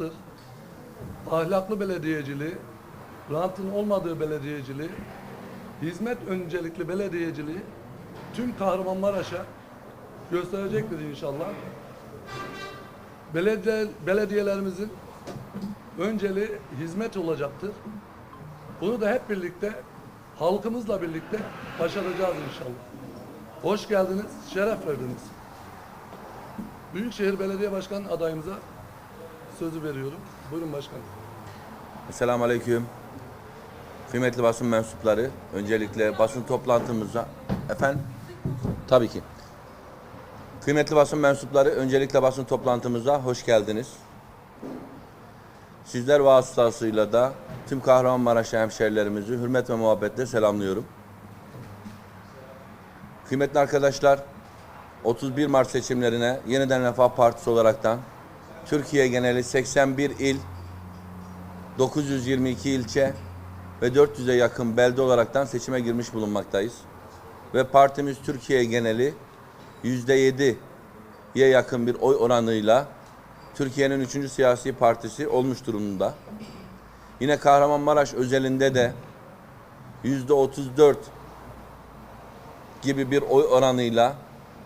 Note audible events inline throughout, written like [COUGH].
olacaktır. Ahlaklı belediyeciliği, rantın olmadığı belediyeciliği, hizmet öncelikli belediyeciliği tüm Kahramanmaraş'a gösterecektir inşallah. Belediye, belediyelerimizin önceliği hizmet olacaktır. Bunu da hep birlikte halkımızla birlikte başaracağız inşallah. Hoş geldiniz, şeref verdiniz. Büyükşehir Belediye Başkan adayımıza sözü veriyorum. Buyurun başkanım. Selamun Aleyküm. Kıymetli basın mensupları, öncelikle basın toplantımıza... Efendim? Tabii ki. Kıymetli basın mensupları, öncelikle basın toplantımıza hoş geldiniz. Sizler vasıtasıyla da tüm Kahramanmaraş hemşerilerimizi hürmet ve muhabbetle selamlıyorum. Kıymetli arkadaşlar, 31 Mart seçimlerine Yeniden Refah Partisi olaraktan Türkiye geneli 81 il 922 ilçe ve 400'e yakın belde olaraktan seçime girmiş bulunmaktayız. Ve partimiz Türkiye geneli %7'ye yakın bir oy oranıyla Türkiye'nin 3. siyasi partisi olmuş durumda. Yine Kahramanmaraş özelinde de %34 gibi bir oy oranıyla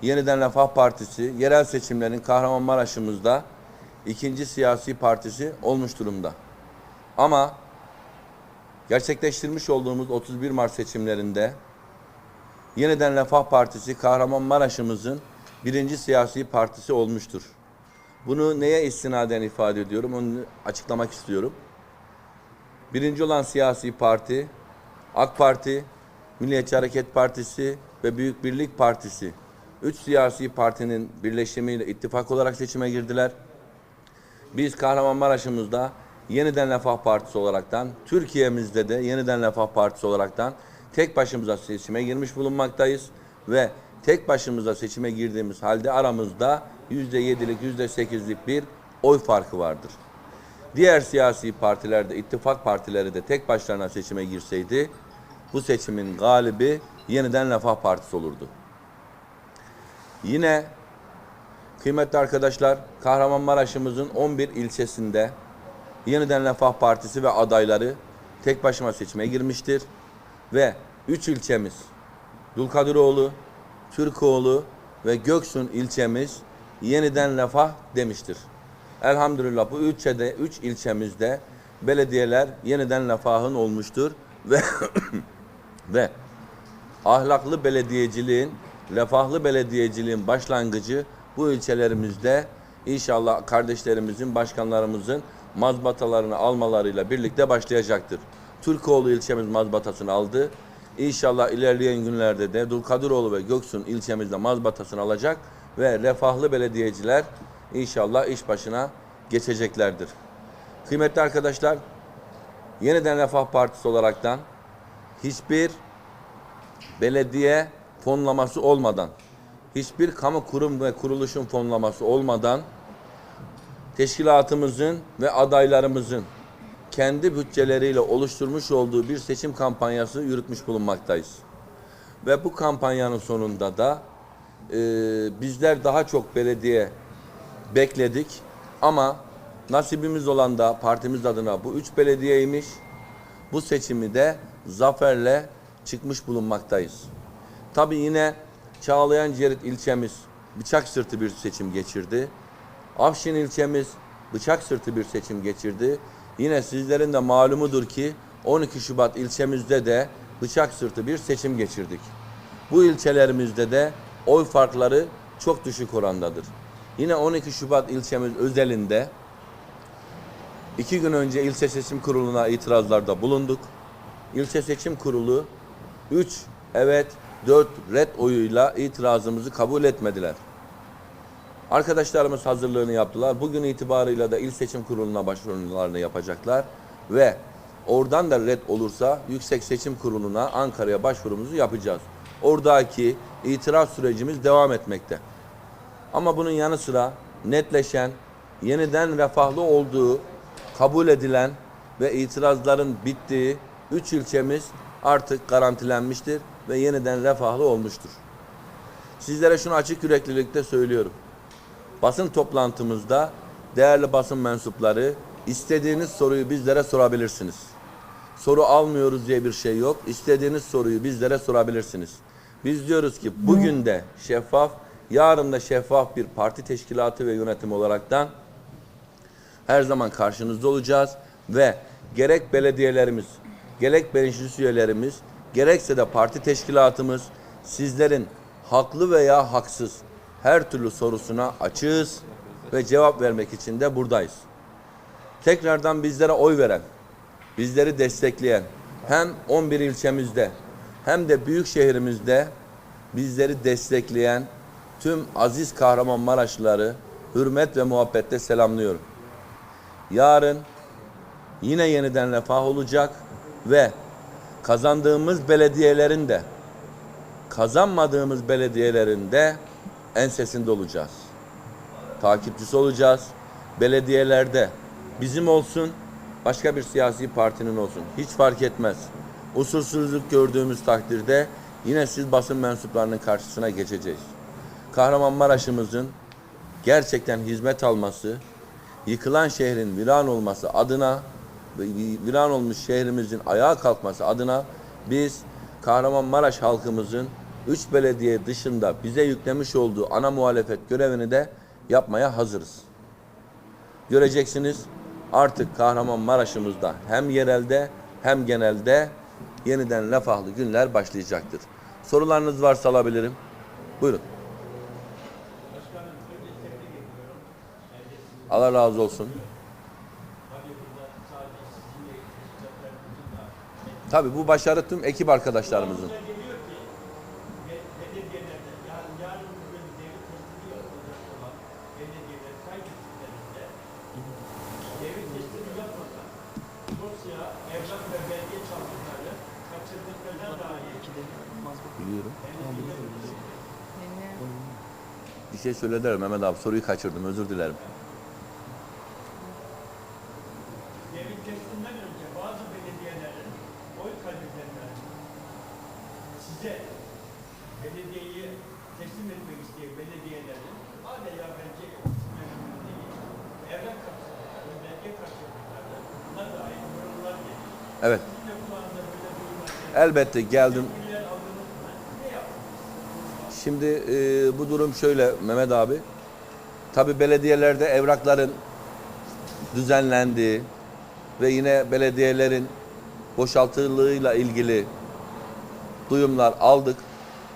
Yeniden Refah Partisi yerel seçimlerin Kahramanmaraş'ımızda ikinci siyasi partisi olmuş durumda. Ama gerçekleştirmiş olduğumuz 31 Mart seçimlerinde Yeniden Refah Partisi Kahramanmaraş'ımızın birinci siyasi partisi olmuştur. Bunu neye istinaden ifade ediyorum onu açıklamak istiyorum. Birinci olan siyasi parti AK Parti, Milliyetçi Hareket Partisi ve Büyük Birlik Partisi. Üç siyasi partinin birleşimiyle ittifak olarak seçime girdiler. Biz Kahramanmaraş'ımızda Yeniden Refah Partisi olaraktan, Türkiye'mizde de Yeniden Refah Partisi olaraktan tek başımıza seçime girmiş bulunmaktayız ve tek başımıza seçime girdiğimiz halde aramızda %7'lik, %8'lik bir oy farkı vardır. Diğer siyasi partilerde, ittifak partileri de tek başlarına seçime girseydi bu seçimin galibi Yeniden Refah Partisi olurdu. Yine kıymetli arkadaşlar Kahramanmaraş'ımızın 11 ilçesinde Yeniden Refah Partisi ve adayları tek başıma seçime girmiştir. Ve 3 ilçemiz Dulkadiroğlu, Türkoğlu ve Göksun ilçemiz Yeniden Refah demiştir. Elhamdülillah bu ilçede 3 ilçemizde belediyeler yeniden refahın olmuştur ve [COUGHS] ve ahlaklı belediyeciliğin, refahlı belediyeciliğin başlangıcı bu ilçelerimizde inşallah kardeşlerimizin, başkanlarımızın mazbatalarını almalarıyla birlikte başlayacaktır. Türkoğlu ilçemiz mazbatasını aldı. İnşallah ilerleyen günlerde de Dulkadiroğlu ve Göksun ilçemizde mazbatasını alacak ve refahlı belediyeciler inşallah iş başına geçeceklerdir. Kıymetli arkadaşlar, yeniden Refah Partisi olaraktan hiçbir belediye fonlaması olmadan, hiçbir kamu kurum ve kuruluşun fonlaması olmadan teşkilatımızın ve adaylarımızın kendi bütçeleriyle oluşturmuş olduğu bir seçim kampanyası yürütmüş bulunmaktayız. Ve bu kampanyanın sonunda da e, bizler daha çok belediye bekledik ama nasibimiz olan da partimiz adına bu üç belediyeymiş. Bu seçimi de zaferle çıkmış bulunmaktayız. Tabi yine Çağlayan Cerit ilçemiz bıçak sırtı bir seçim geçirdi. Afşin ilçemiz bıçak sırtı bir seçim geçirdi. Yine sizlerin de malumudur ki 12 Şubat ilçemizde de bıçak sırtı bir seçim geçirdik. Bu ilçelerimizde de oy farkları çok düşük orandadır. Yine 12 Şubat ilçemiz özelinde iki gün önce ilçe seçim kuruluna itirazlarda bulunduk. İlçe seçim kurulu 3 evet 4 red oyuyla itirazımızı kabul etmediler. Arkadaşlarımız hazırlığını yaptılar. Bugün itibarıyla da il seçim kuruluna başvurularını yapacaklar ve oradan da red olursa Yüksek Seçim Kurulu'na Ankara'ya başvurumuzu yapacağız. Oradaki itiraz sürecimiz devam etmekte. Ama bunun yanı sıra netleşen, yeniden refahlı olduğu, kabul edilen ve itirazların bittiği üç ilçemiz artık garantilenmiştir ve yeniden refahlı olmuştur. Sizlere şunu açık yüreklilikte söylüyorum. Basın toplantımızda değerli basın mensupları istediğiniz soruyu bizlere sorabilirsiniz. Soru almıyoruz diye bir şey yok. İstediğiniz soruyu bizlere sorabilirsiniz. Biz diyoruz ki bugün de şeffaf, yarın da şeffaf bir parti teşkilatı ve yönetim olaraktan her zaman karşınızda olacağız ve gerek belediyelerimiz, gerek meclis üyelerimiz, gerekse de parti teşkilatımız sizlerin haklı veya haksız her türlü sorusuna açığız ve cevap vermek için de buradayız. Tekrardan bizlere oy veren, bizleri destekleyen hem 11 ilçemizde hem de büyük şehrimizde bizleri destekleyen tüm aziz Kahramanmaraşlıları hürmet ve muhabbetle selamlıyorum. Yarın yine yeniden refah olacak ve kazandığımız belediyelerin de kazanmadığımız belediyelerin de ensesinde olacağız. Takipçisi olacağız. Belediyelerde bizim olsun, başka bir siyasi partinin olsun. Hiç fark etmez. Usulsüzlük gördüğümüz takdirde yine siz basın mensuplarının karşısına geçeceğiz. Kahramanmaraş'ımızın gerçekten hizmet alması, yıkılan şehrin viran olması adına viran olmuş şehrimizin ayağa kalkması adına biz Kahramanmaraş halkımızın üç belediye dışında bize yüklemiş olduğu ana muhalefet görevini de yapmaya hazırız. Göreceksiniz artık Kahramanmaraş'ımızda hem yerelde hem genelde yeniden refahlı günler başlayacaktır. Sorularınız varsa alabilirim. Buyurun. Allah razı olsun. Tabii bu başarı tüm ekip arkadaşlarımızın. Biliyorum. Bir şey söylediler Mehmet abi soruyu kaçırdım özür dilerim. devlet tesliminden önce bazı belediyelerin oy kaydederler. Size belediyeyi teslim etmek isteyen belediyelerin hala ya belge değil, evrak kaçırdıkları, belge kaçırdıkları, buna dair yorumlar geliyor. Evet elbette geldim. Şimdi e, bu durum şöyle Mehmet abi. Tabi belediyelerde evrakların düzenlendiği ve yine belediyelerin boşaltılığıyla ilgili duyumlar aldık.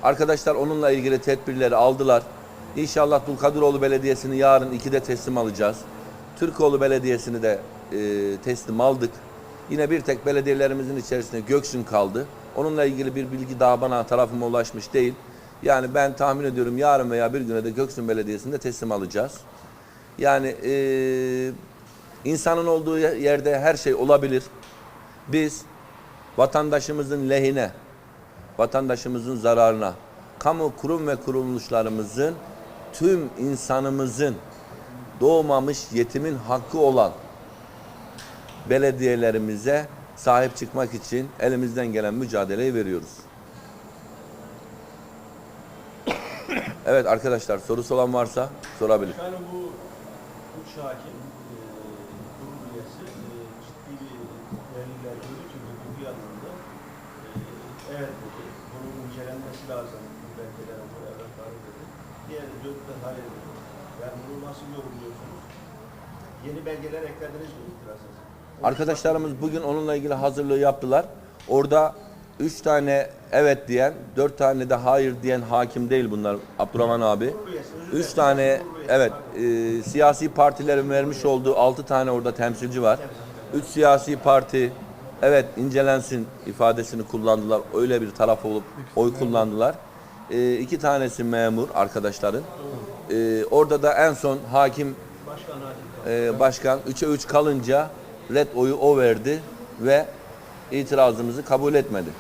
Arkadaşlar onunla ilgili tedbirleri aldılar. İnşallah Dulkadiroğlu Belediyesi'ni yarın 2'de teslim alacağız. Türkoğlu Belediyesi'ni de e, teslim aldık. Yine bir tek belediyelerimizin içerisinde Göksun kaldı. Onunla ilgili bir bilgi daha bana tarafıma ulaşmış değil. Yani ben tahmin ediyorum yarın veya bir güne de Göksun Belediyesi'ni de teslim alacağız. Yani e, insanın olduğu yerde her şey olabilir. Biz vatandaşımızın lehine, vatandaşımızın zararına, kamu kurum ve kuruluşlarımızın, tüm insanımızın doğmamış yetimin hakkı olan belediyelerimize sahip çıkmak için elimizden gelen mücadeleyi veriyoruz. Evet arkadaşlar sorusu olan varsa sorabilir. Yani bu üç hakim e, e, ciddi bir gördü ki bu anlamda e, evet incelenmesi lazım. Bu belgelere bu evrakları dedi. Diğeri dört de hayır dedi. Yani bunu nasıl yorumluyorsunuz? Yeni belgeler eklediniz mi itiraz Arkadaşlarımız bugün onunla ilgili hazırlığı yaptılar. Orada üç tane evet diyen, dört tane de hayır diyen hakim değil bunlar Abdurrahman abi. Üç tane evet e, siyasi partilerin vermiş olduğu altı tane orada temsilci var. Üç siyasi parti evet incelensin ifadesini kullandılar. Öyle bir taraf olup oy kullandılar. E, iki tanesi memur arkadaşların. E, orada da en son hakim e, başkan 3'e 3 kalınca red oyu o verdi ve itirazımızı kabul etmedi.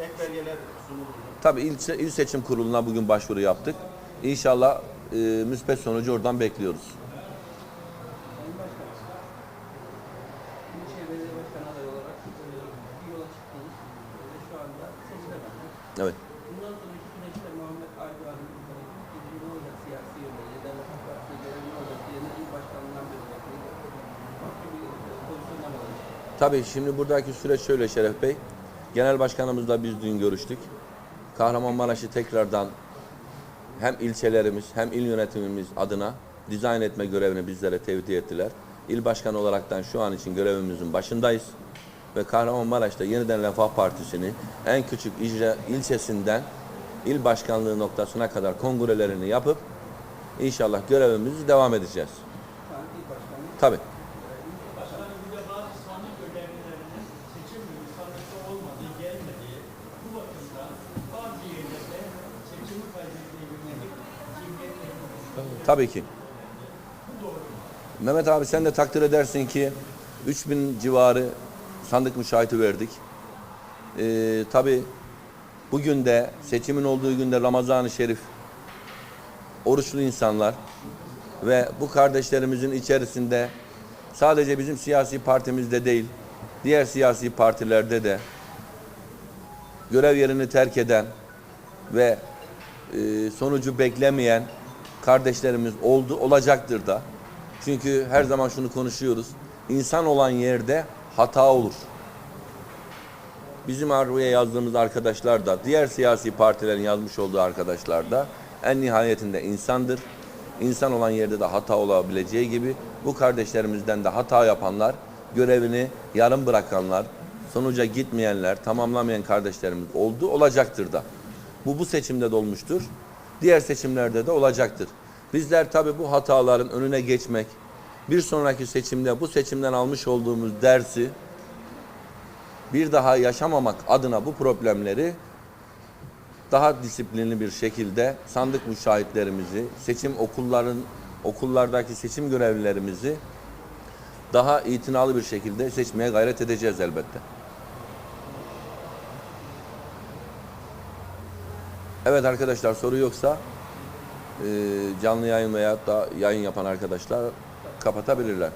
Ek belgeler sunuldu. Tabii il, il seçim kuruluna bugün başvuru yaptık. İnşallah e, müspet sonucu oradan bekliyoruz. Evet. Bundan sonraki süreçte Muhammed Erdoğan'ın olacak siyasi yönde, Devlet Halk Partisi'ne göre olacak diye il başkanından beri farklı bir e, pozisyonda olacak? Tabii şimdi buradaki süreç şöyle Şeref Bey. Genel başkanımızla biz dün görüştük. Kahramanmaraş'ı tekrardan hem ilçelerimiz hem il yönetimimiz adına dizayn etme görevini bizlere tevdi ettiler. İl başkanı olaraktan şu an için görevimizin başındayız. Ve Kahramanmaraş'ta yeniden Refah Partisi'ni en küçük icra ilçesinden il başkanlığı noktasına kadar kongrelerini yapıp inşallah görevimizi devam edeceğiz. Tabii. Tabii ki. Mehmet abi sen de takdir edersin ki 3000 civarı sandık müşahiti verdik. Ee, tabii bugün de seçimin olduğu günde Ramazan-ı Şerif oruçlu insanlar ve bu kardeşlerimizin içerisinde sadece bizim siyasi partimizde değil diğer siyasi partilerde de görev yerini terk eden ve e, sonucu beklemeyen kardeşlerimiz oldu, olacaktır da. Çünkü her zaman şunu konuşuyoruz. İnsan olan yerde hata olur. Bizim araya yazdığımız arkadaşlar da, diğer siyasi partilerin yazmış olduğu arkadaşlar da en nihayetinde insandır. İnsan olan yerde de hata olabileceği gibi bu kardeşlerimizden de hata yapanlar, görevini yarım bırakanlar, sonuca gitmeyenler, tamamlamayan kardeşlerimiz oldu, olacaktır da. Bu bu seçimde de olmuştur. Diğer seçimlerde de olacaktır. Bizler tabii bu hataların önüne geçmek, bir sonraki seçimde bu seçimden almış olduğumuz dersi bir daha yaşamamak adına bu problemleri daha disiplinli bir şekilde sandık müşahitlerimizi, seçim okulların okullardaki seçim görevlilerimizi daha itinalı bir şekilde seçmeye gayret edeceğiz elbette. Evet arkadaşlar soru yoksa canlı yayın veya da yayın yapan arkadaşlar kapatabilirler.